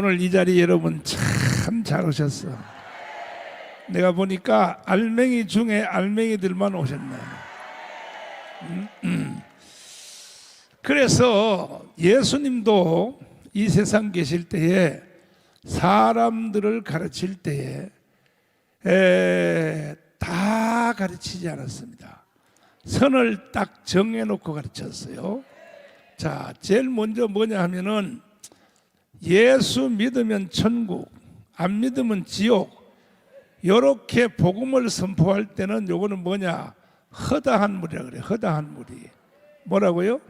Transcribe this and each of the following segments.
오늘 이 자리 여러분 참 잘 오셨어. 내가 보니까 알맹이 중에 알맹이들만 오셨네. 음, 음. 그래서 예수님도 이 세상 계실 때에 사람들을 가르칠 때에 에, 다 가르치지 않았습니다. 선을 딱 정해놓고 가르쳤어요. 자, 제일 먼저 뭐냐 하면은 예수 믿으면 천국, 안 믿으면 지옥. 요렇게 복음을 선포할 때는 요거는 뭐냐? 허다한 무리라 그래. 허다한 무리. 뭐라고요?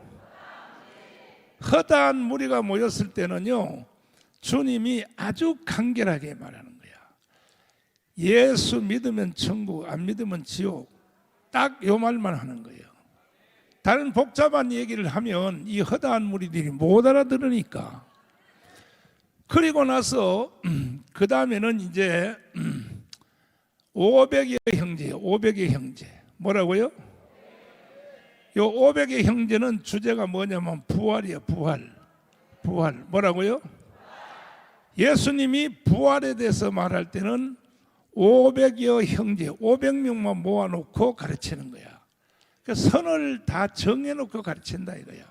허다한 무리가 모였을 때는요. 주님이 아주 간결하게 말하는 거야. 예수 믿으면 천국, 안 믿으면 지옥. 딱 요 말만 하는 거예요. 다른 복잡한 얘기를 하면 이 허다한 무리들이 못 알아들으니까. 그리고 나서 그 다음에는 이제 500의 형제예요. 500의 형제. 뭐라고요? 요 500의 형제는 주제가 뭐냐면 부활이에요. 부활. 부활. 뭐라고요? 예수님이 부활에 대해서 말할 때는 500여 형제, 500명만 모아놓고 가르치는 거야. 그 선을 다 정해놓고 가르친다 이거야.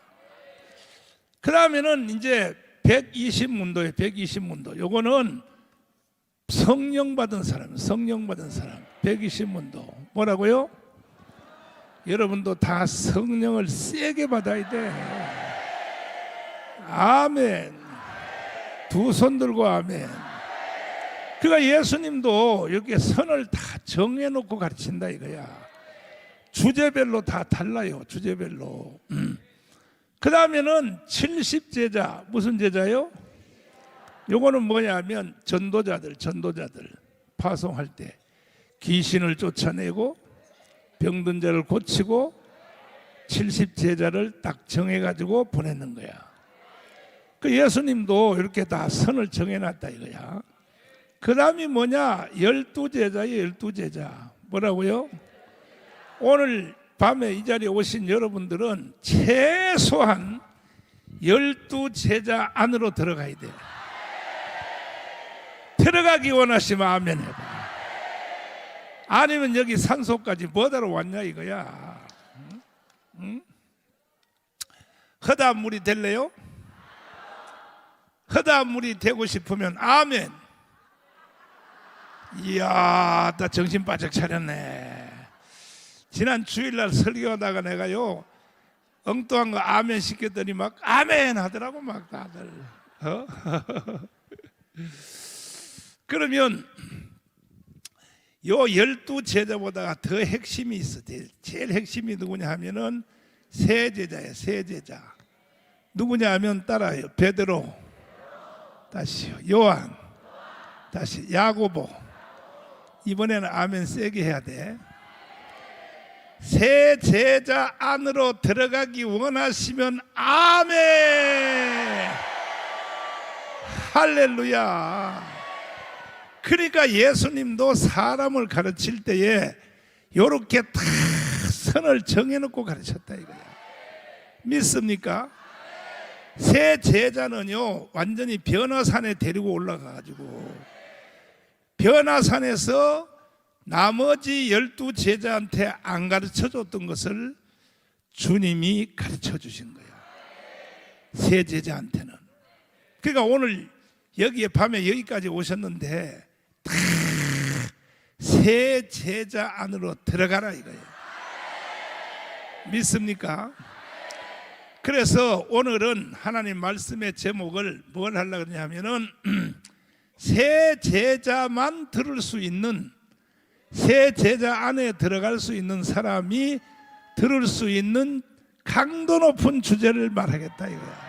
그 다음에는 이제 120문도에 120문도. 요거는 성령 받은 사람, 성령 받은 사람. 120문도. 뭐라고요? 여러분도 다 성령을 세게 받아야 돼. 아멘. 두 손 들고 아멘. 그러니까 예수님도 이렇게 선을 다 정해놓고 가르친다 이거야. 주제별로 다 달라요. 주제별로. 음. 그 다음에는 70제자. 무슨 제자요? 요거는 뭐냐면 전도자들 전도자들 파송할 때 귀신을 쫓아내고 병든 자를 고치고 70제자를 딱 정해가지고 보내는 거야. 그 예수님도 이렇게 다 선을 정해놨다 이거야. 그 다음이 뭐냐? 열두 제자의 열두 제자. 뭐라고요? 오늘 밤에 이 자리에 오신 여러분들은 최소한 열두 제자 안으로 들어가야 돼요. 들어가기 원하시면 아멘 해봐. 아니면 여기 산소까지 뭐하러 왔냐 이거야. 허다한 물이 될래요? 허다한 물이 되고 싶으면 아멘. 이야, 나 정신 바짝 차렸네. 지난 주일날 설교하다가 내가요 엉뚱한 거 아멘 시켰더니 막 아멘 하더라고 막 다들. 어? 그러면 요 열두 제자보다 더 핵심이 있어. 제일 핵심이 누구냐 하면은 세 제자예요 세 제자. 누구냐 하면 따라요. 베드로 다시요. 요한 다시 야고보. 이번에는 아멘 세게 해야 돼 새 제자 안으로 들어가기 원하시면 아멘. 할렐루야. 그러니까 예수님도 사람을 가르칠 때에 요렇게 다 선을 정해놓고 가르쳤다 이거야. 믿습니까? 새 제자는요 완전히 변화산에 데리고 올라가가지고 변화산에서 나머지 열두 제자한테 안 가르쳐 줬던 것을 주님이 가르쳐 주신 거야. 세 제자한테는. 그러니까 오늘 여기에 밤에 여기까지 오셨는데 다 세 제자 안으로 들어가라 이거예요. 믿습니까? 그래서 오늘은 하나님 말씀의 제목을 뭘 하려고 그러냐면은 세 제자만 들을 수 있는 새 제자 안에 들어갈 수 있는 사람이 들을 수 있는 강도 높은 주제를 말하겠다 이거야.